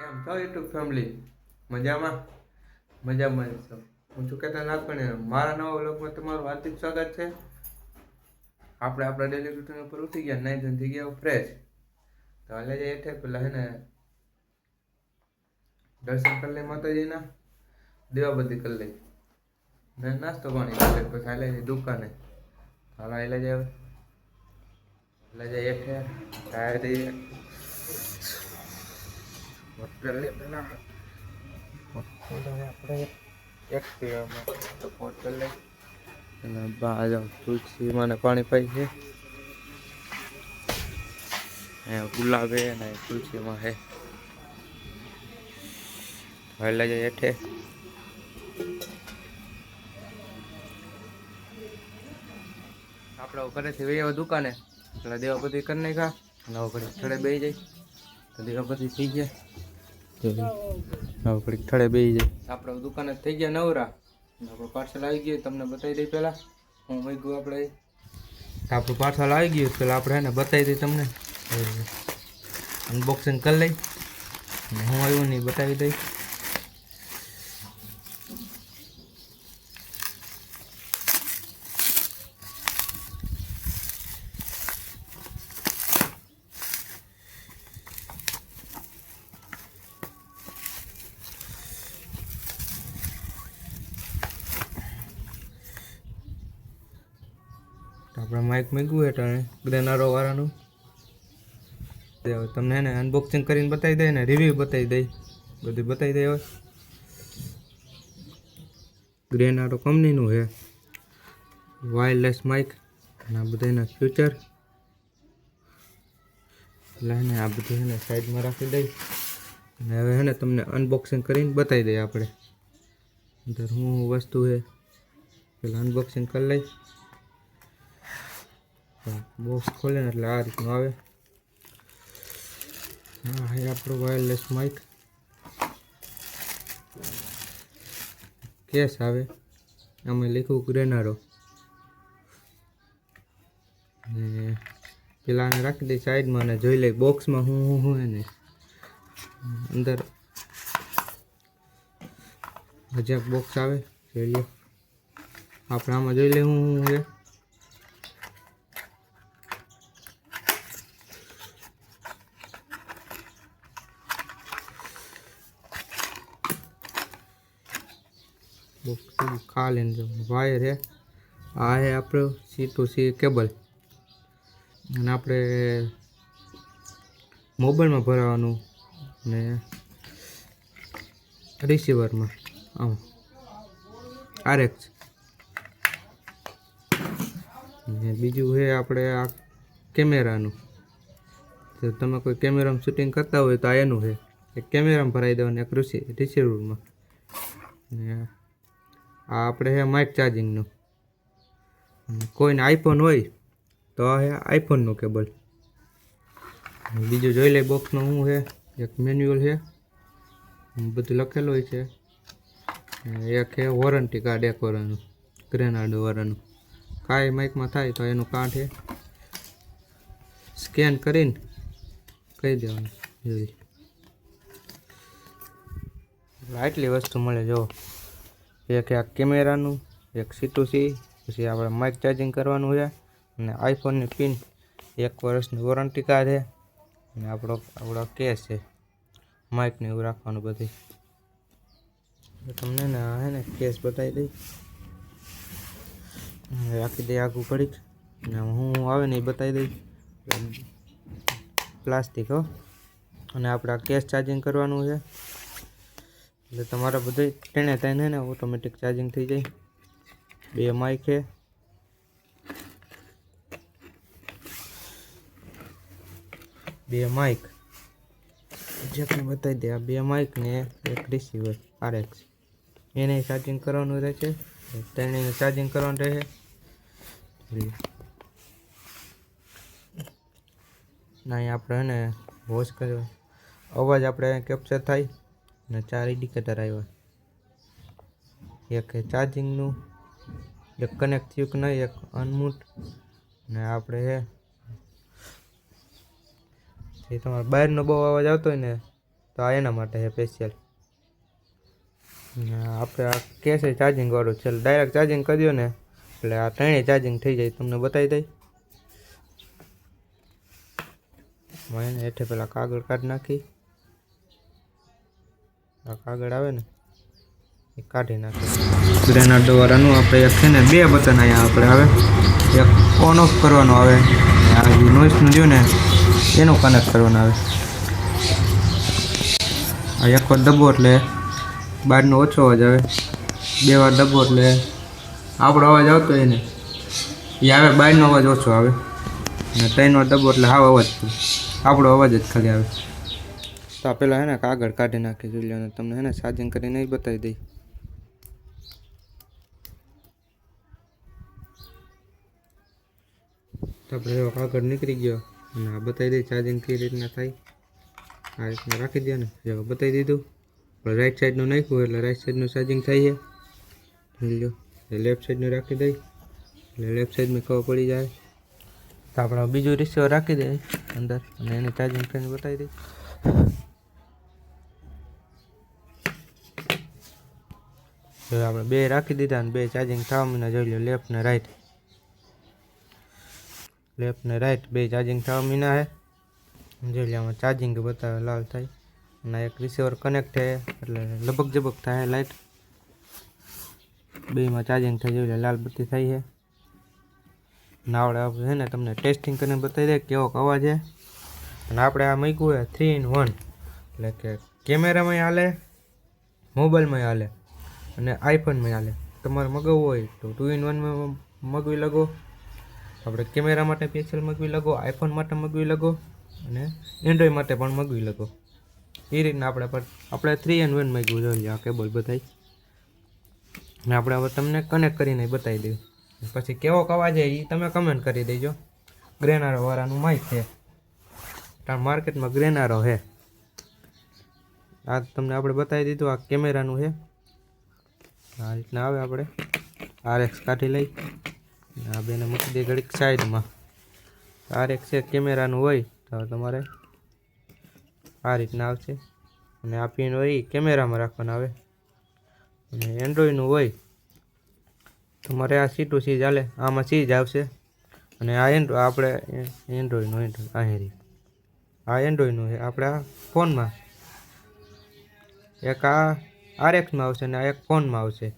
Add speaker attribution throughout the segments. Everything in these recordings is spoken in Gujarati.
Speaker 1: કેમ? છો યુટ્યુબ ફેમિલી મજામાં? મજામાં છો. હું છું કહેતા ના પણ મારા નવા વ્લોગમાં તમારું હાર્દિક સ્વાગત છે. આપણે આપણા ડેલી રૂટીન ઉપર ઉઠી ગયા, નાઈ ધન થઈ ગયા ફ્રેશ તો હાલે જાય હેઠે પેલા હે ને દર્શન કરી લઈ માતાજીના. દીવાબત્તી કરી લઈ ને નાસ્તો પાણી કરી લઈ પછી હાલે જાય દુકાને. હાલ હાલે જાય હાલે જાય એઠે ટાયર દઈએ હોટલ પેલા આપણે એક્ટિવામાં હોટલ લઈ તુલસી મને પાણી પાઈ છે. ગુલાબ ને તુલસીમાં હે લઈ જાય હેઠે. આપણે ઘરેથી વહી દુકાને. એટલે દેવાપતિ કરી નાખ્યા. અને ઘરે ઘડીક બે જાય. તો દેવાપતિ થઈ ગયા. હવે ઘડીક બેહી બેસી જાય. આપણે દુકાને થઈ ગયા નવરા. આપણું પાર્સલ આવી ગયું તમને બતાવી દઈ પહેલાં. હું વહી ગયું આપણે આપણું પાર્સલ આવી ગયું પેલા આપણે એને બતાવી દઈ તમને. અનબોક્સિંગ કરી લઈ. હું આવ્યું નહીં બતાવી દઈ. આપણે માઇક મૂક્યું એટલે ગ્રેનારો વાળાનું તમને એને અનબોક્સિંગ કરીને બતાવી દઈ ને રિવ્યૂ બતાવી દઈ બધું બતાવી દઈ હવે. ગ્રેનારો કંપનીનું છે. વાયરલેસ માઇક અને આ બધા એના ફ્યુચર એટલે એને આ બધું એને સાઈડમાં રાખી દઈ. અને હવે છે ને તમને અનબોક્સિંગ કરીને બતાવી દઈએ આપણે. અંદર શું વસ્તુ છે, પેલા અનબોક્સિંગ કરી લઈ. બોક્સ ખોલે એટલે આ રીતનું આવે. હા એ આપણું વાયરલેસ માઇક કેસ આવે. અમે લખ્યું ગ્રેનારો ને પેલાને રાખી દઈ સાઈડમાં અને જોઈ લઈ બોક્સમાં હું હું હું એને. અંદર હજાર બોક્સ આવે. જોઈ લો આપણે આમાં જોઈ લઈએ હું હું બોક્સ ખાલી વાયર હે. આ હે આપણો સી ટુ સી કેબલ. અને આપણે મોબાઈલમાં ભરાવાનું ને રિસીવરમાં આમ. આરએક્સ ને બીજું છે આપણે આ કેમેરાનું. તો તમે કોઈ કેમેરામાં શૂટિંગ કરતા હોય તો આ એનું છે એક કેમેરામાં ભરાઈ દેવાનું, એક રિસી રિસીવરમાં ને આ આપણે છે માઇક ચાર્જિંગનું કોઈને આઈફોન હોય, તો આ આઈફોનનું કેબલ બીજું જોઈ લે બોક્સનું શું છે એક મેન્યુઅલ છે બધું લખેલું હોય છે. એક છે વોરંટી કાર્ડ એક વર્ષનું ગ્રેનાડ વાળાનું. કાંઈ માઇકમાં થાય તો એનું કાર્ડ છે સ્કેન કરીને કહી દેવાનું. જોઈ આટલી વસ્તુ મળે, જો. એક આ કેમેરાનું, એક સીટુ સી પછી આપણે માઇક ચાર્જિંગ કરવાનું છે. અને આઈફોનની પિન એક વર્ષની વોરંટી કાર્ડ છે. અને આપણો આપણો કેસ છે. માઇકને એવું રાખવાનું બધી તમને ને હે ને કેસ બતાવી દઈ. રાખી દઈ આગું ઘડીક. ને હું આવે ને એ બતાવી દઈ પ્લાસ્ટિક હો. અને આપણે કેસ ચાર્જિંગ કરવાનું છે. એટલે તમારા બધે તેને તેને ને ઓટોમેટિક ચાર્જિંગ થઈ જાય. બે માઇક છે. બે માઇક જે પણ બતાવી દે, આ બે માઇક ને એક રિસીવર આરએક્સ એને ચાર્જિંગ કરવાનું રહે છે. તેને ચાર્જિંગ કરવાનું રહે ના આપણે એને વોશ કર્યો. અવાજ આપણે કેપ્ચર થાય. ને ચાર ઇન્ડિકેટર આવ્યા એક ચાર્જિંગનું એક કનેક્ટ થયું કે નહીં એક અનમૂટ ને આપણે એ તમારે બહારનો બહુ અવાજ આવતો હોય ને, તો આ એના માટે છે સ્પેશિયલ આપણે આ કે છે ચાર્જિંગ વાળું છે ડાયરેક્ટ ચાર્જિંગ કરી દો ને, એટલે આ ત્રણેય ચાર્જિંગ થઈ જાય, તમને બતાવી દઈ. એને હેઠે પેલા કાગળ કાઢી નાખી. આ કાગળ આવે ને, એ કાઢી નાખે. ગ્રેનાડો વાળાનું આપણે એક છે ને, બે બટન અહીંયા આપણે આવે. એક ઓન ઓફ કરવાનો આવે. આ જે નોઈસનું રહ્યું ને, એનું કનેક્ટ કરવાનું આવે. આ એક વાર ડબ્બો એટલે બહારનો ઓછો અવાજ આવે. બે વાર દબો એટલે આપણો અવાજ આવતો હોય ને, એ આવે, બહારનો અવાજ ઓછો આવે. અને ત્રણ વાર દબો એટલે હાવ અવાજ આપણો અવાજ જ ખાલી આવે. તો આ પેલા હે ને કાગળ કાઢી નાખી જોઈ લો તમને હે ને ચાર્જિંગ કરીને ય બતાવી દઈ તો આપણે એવો કાગળ નીકળી ગયો અને આ બતાવી દઈ ચાર્જિંગ કઈ રીતના થાય. આ રીતના રાખી દે ને. જો બતાવી દીધું. રાઈટ સાઈડનું નાખ્યું એટલે રાઈટ સાઈડનું ચાર્જિંગ થાય છે. લો લેફ્ટ સાઈડનું રાખી દઈ એટલે લેફ્ટ સાઈડમાં ખબર પડી જાય. તો આપણે બીજું રિસીવર રાખી દઈએ અંદર અને એને ચાર્જિંગ કરીને બતાવી દઈ જો આપણે બે રાખી દીધા અને બે ચાર્જિંગ થવા મહિના જોઈ લો લેફ્ટ ને રાઈટ લેફ્ટ ને રાઈટ બે ચાર્જિંગ થવા મહિના હે જોઈ લો આમાં ચાર્જિંગ બતાવે લાલ થાય. અને એક રિસીવર કનેક્ટ થાય એટલે લબક જબક થાય લાઈટ બેમાં ચાર્જિંગ થઈ જોઈ લો લાલ બત્તી થઈ છે. નાવડે આપણે છે ને તમને ટેસ્ટિંગ કરીને બતાવી દે કેવો અવાજ છે. અને આપણે આ મૂક્યું છે થ્રી ઇન વન એટલે કે કેમેરામાં હાલે મોબાઈલમાં હાલે. અને આઈફોનમાં ચાલે તમારે મગાવવું હોય તો ટુ ઇન વનમાં મગવી લગો. આપણે કેમેરા માટે સ્પેશિયલ મગવી લગો, આઈફોન માટે મગવી લગો, અને એન્ડ્રોઈડ માટે પણ મગવી લગો. એ રીતના આપણે પર આપણે થ્રી એન વન મગવું જોઈએ આ કેબલ બધાય અને આપણે હવે તમને કનેક્ટ કરીને બતાવી દઈએ. પછી કેવો કવા જાય એ તમે કમેન્ટ કરી દેજો. ગ્રેનારો વાળાનું માઇક છે. કારણ માર્કેટમાં ગ્રેનારો છે આ તમને આપણે બતાવી દીધું, આ કેમેરાનું છે આ રીતના આવે આપણે. આરએક્સ કાઢી લઈ. આ બેને મૂકી દે ઘડીક સાઈડમાં આરએક્સ છે કેમેરાનું હોય તો તમારે આ રીતના આવશે. અને આ પિન હોય કેમેરામાં રાખવાના આવે. અને એન્ડ્રોઈડનું હોય. તમારે આ સી ટુ સી ચાલે આમાં સી જ આવશે. અને આ એન્ડ્રો આપણે એન્ડ્રોઈડનું એન્ડ્રોઈડ આ આ એન્ડ્રોઈડનું છે આપણે આ ફોનમાં. એક આ આરએક્સમાં આવશે અને એક ફોનમાં આવશે.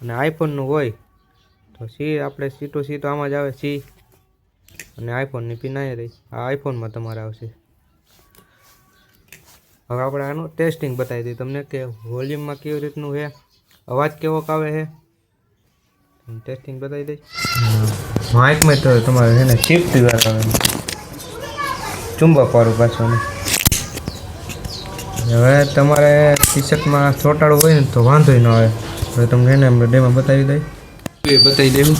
Speaker 1: અને આઈફોનનું હોય તો સી, આપણે સી ટુ સી તો આમાં જ આવે, સી. અને આઈફોનની પિન આવી રહી. આ આઈફોનમાં તમારે આવશે. હવે આપણે આનું ટેસ્ટિંગ બતાવી દઈએ. તમને કે વોલ્યુમમાં કેવી રીતનું છે? અવાજ કેવો આવે છે? ટેસ્ટિંગ બતાવી દઈ માઇકમાં તો તમારે છે ને શિફ્ટ વાત આવે ચુંબક વાળું પાછું હવે તમારે ટી શર્ટમાં ચોંટાડવું હોય ને તો વાંધો ન આવે. હવે તમને એને ડેમાં બતાવી દઈ. બતાવી દેવું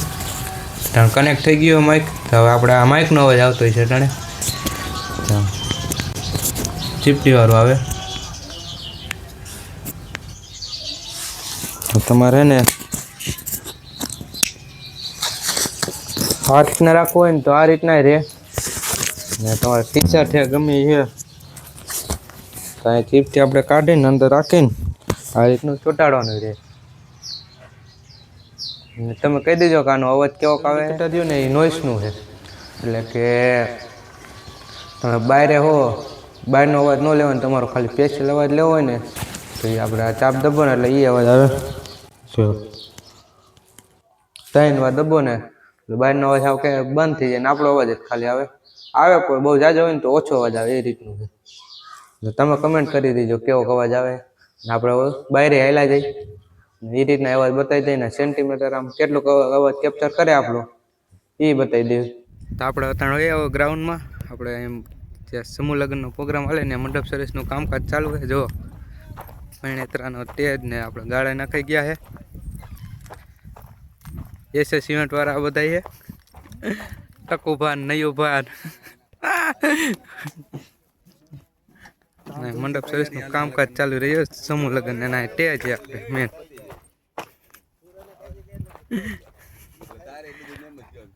Speaker 1: કારણ કનેક્ટ થઈ ગયો માઇક તો હવે આપણે આ માઇકનો અવાજ આવતો હોય છે ટાણે ચીપટીવાળું આવે. તો તમારે ને આ રીતના રાખવું હોય ને તો આ રીતના રહે. ને તમારે ટી શર્ટ છે ગમે છે તો અહીં ચીપથી આપણે કાઢીને અંદર રાખીને આ રીતનું ચોંટાડવાનું રહે. તમે કહી દેજો કે આનો અવાજ કેવો આવે દો ને એ નોઈસનું છે. એટલે કે તમે બહારે હો બહારનો અવાજ ન લેવાનો તમારો ખાલી સ્પેશિયલ અવાજ લેવો હોય ને તો એ આપણે આ ચાપ દબો ને એટલે એ અવાજ આવે. જો ત્રણ વાર દબો ને એટલે બહારનો અવાજ આવે કે બંધ થઈ જાય ને આપણો અવાજ જ ખાલી આવે. આવે કોઈ બહુ જાજો હોય ને તો ઓછો અવાજ આવે એ રીતનું છે. તમે કમેન્ટ કરી દેજો, કેવો અવાજ આવે? ને આપણે બહાર હેલા જઈ એ રીતના અવાજ બતાવી દઈએ ને સેન્ટીમીટર આમ કેટલું અવાજ કેપ્ચર કરે આપણો. એ બતાવી દઈએ. તો આપણે અત્યારે હોય ગ્રાઉન્ડમાં આપણે એમ જે સમૂહ લગ્નનો પ્રોગ્રામ હાલે ને, મંડપ સર્વિસનું કામકાજ ચાલુ છે. જો પૈણેતરાનો તેજ ને આપણે ગાળે નાખાઈ ગયા છે. એસે સિમેન્ટ વાળા બધા છે. ટકુભાન ભાન નયું ભાન ને મંડપ સર્વિસનું કામકાજ ચાલુ રહ્યું સમૂહ લગ્ન એના ટે છે આપણે મેન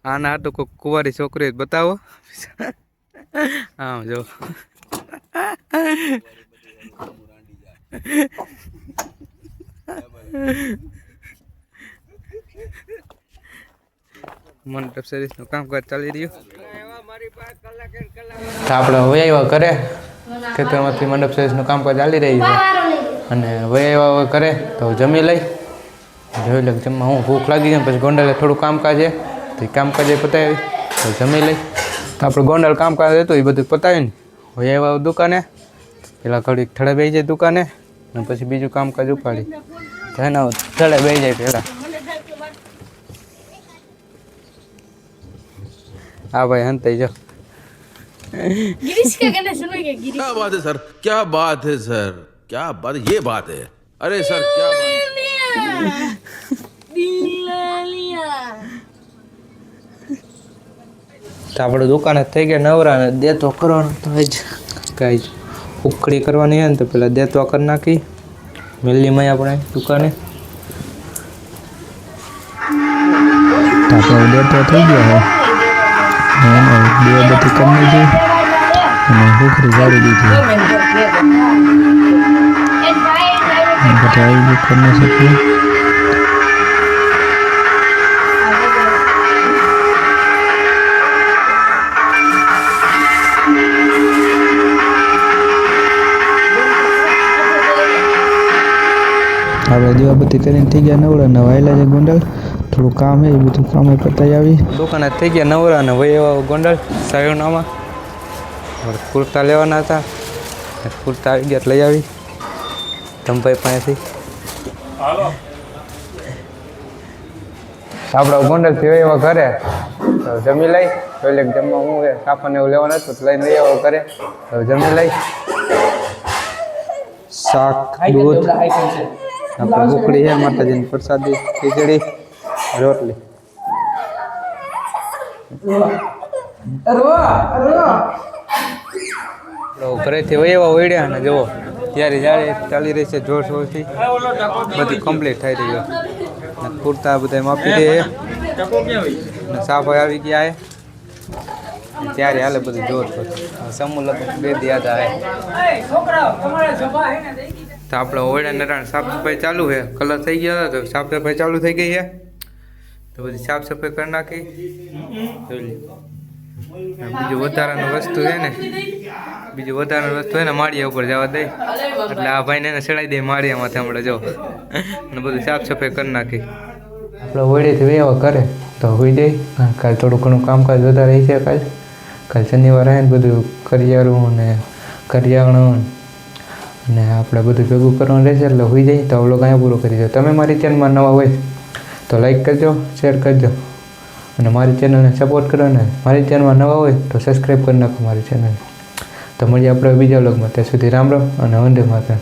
Speaker 1: આના તો કોઈ કુંવારી છોકરી બતાવો. આમ જો.
Speaker 2: મંડપ સર્વિસનું કામકાજ ચાલી રહ્યું.
Speaker 1: આપણે હવે કરે ખેતરમાંથી મંડપ સર્વિસનું કામકાજ ચાલી રહ્યું છે. અને હવે કરે તો જમી લઈ. જોઈ લે જમવા હું ભૂખ લાગી ને પછી ગોંડલે થોડું કામકાજ છે. તો એ કામકાજ એ પતાવી. તો જમી લઈ. તો આપણે ગોંડલ કામકાજ હતું, એ બધું પતાવીને આવ્યા દુકાને. પેલા ઘડીક થડે બેસી જાય દુકાને, અને પછી બીજું કામકાજ ઉપાડી. એના થડે બેસી જાય પહેલાં હા ભાઈ હંતાઈ જાઓ
Speaker 3: गिरीश का गाना सुनोगे गिरीश
Speaker 4: क्या बात है सर क्या बात है सर क्या बात ये बात है अरे सर क्या बात
Speaker 3: दिलालिया
Speaker 1: તો આપણે દુકાને થઈ ગયા નવરા ને દેતો કરવાનો તો જ કાંઈ જ ઉખડી કરવાની હોય ને તો પેલા દેતવા કરી નાખી મેલીમાં આપણે દુકાને તો આપણે દેતો થઈ ગયા દીવાબત્તી કરી લીધી અને ભૂખરી ગાળી દીધી બધા આવી કરી ન શકીએ આપણે દીવાબત્તી કરીને થઈ ગયા નવડા નવા. આવેલા છે ગોંડલ. થોડું કામ છે એ બધું કામ કરતા આવી દુકાને થઈ ગયા નવરા ને ભાઈ એવા ગોંડલ સાયોનામાં. કુર્તા લેવાના હતા. કુર્તા આવી ગયા લઈ આવી. ધમભાઈ પાસેથી. આપણા ગોંડલથી વય એવા ઘરે. તો જમી લઈ. એટલે જમવા હું છે કાપડને એવું લેવાનું હતું લઈને વહી આવો ઘરે. તો જમી લઈ. શાક દૂધ. આપણે ઉકળી છે માતાજીની પ્રસાદી ખીચડી. રોટલી. ઘરેથી વહી વળ્યા ઓળ્યા ને જુઓ ત્યારે જ્યારે ચાલી રહી છે જોર શોરથી. બધું કમ્પ્લીટ થઈ રહ્યું ને કુર્તા બધા માપી દે. ને સાફાઈ આવી ગયા છે. ત્યારે હાલે બધું જોર શોર. સમૂહ લગભગ બે દી યાદ આવે. તો આપણે ઓળા નરાણ સાફ સફાઈ ચાલુ છે. કલર થઈ ગયા હતા તો સાફ સફાઈ ચાલુ થઈ ગઈ છે. તો બધી સાફ સફાઈ કરી નાખી. બીજું વધારાનું વસ્તુ છે ને બીજું વધારાનું વસ્તુ હોય ને માળિયા ઉપર જવા દે. એટલે આ ભાઈને એને ચડાવી દે માળિયામાંથી હમણાં જો. અને બધું સાફ સફાઈ કરી નાખી. આપણે હોળીથી વેવા કરે તો હોઈ જાય. કાલ થોડું ઘણું કામકાજ વધારે છે કાલ. કાલ શનિવાર આવીને બધું કરિયારું ને કરિયાણું અને આપણે બધું ભેગું કરવાનું રહેશે એટલે હોઈ જાય. તો અવલોક અહીંયા પૂરું કરી દો તમે મારી ચેનલમાં નવા હોય તો લાઈક કરજો શેર કરજો. અને મારી ચેનલને સપોર્ટ કરો ને. મારી ચેનલમાં નવા હોય તો સબસ્ક્રાઈબ કરી નાખો મારી ચેનલ તો મળીએ આપણે બીજા વ્લોગમાં ત્યાં સુધી રામ રામ અને વંદે માતરમ.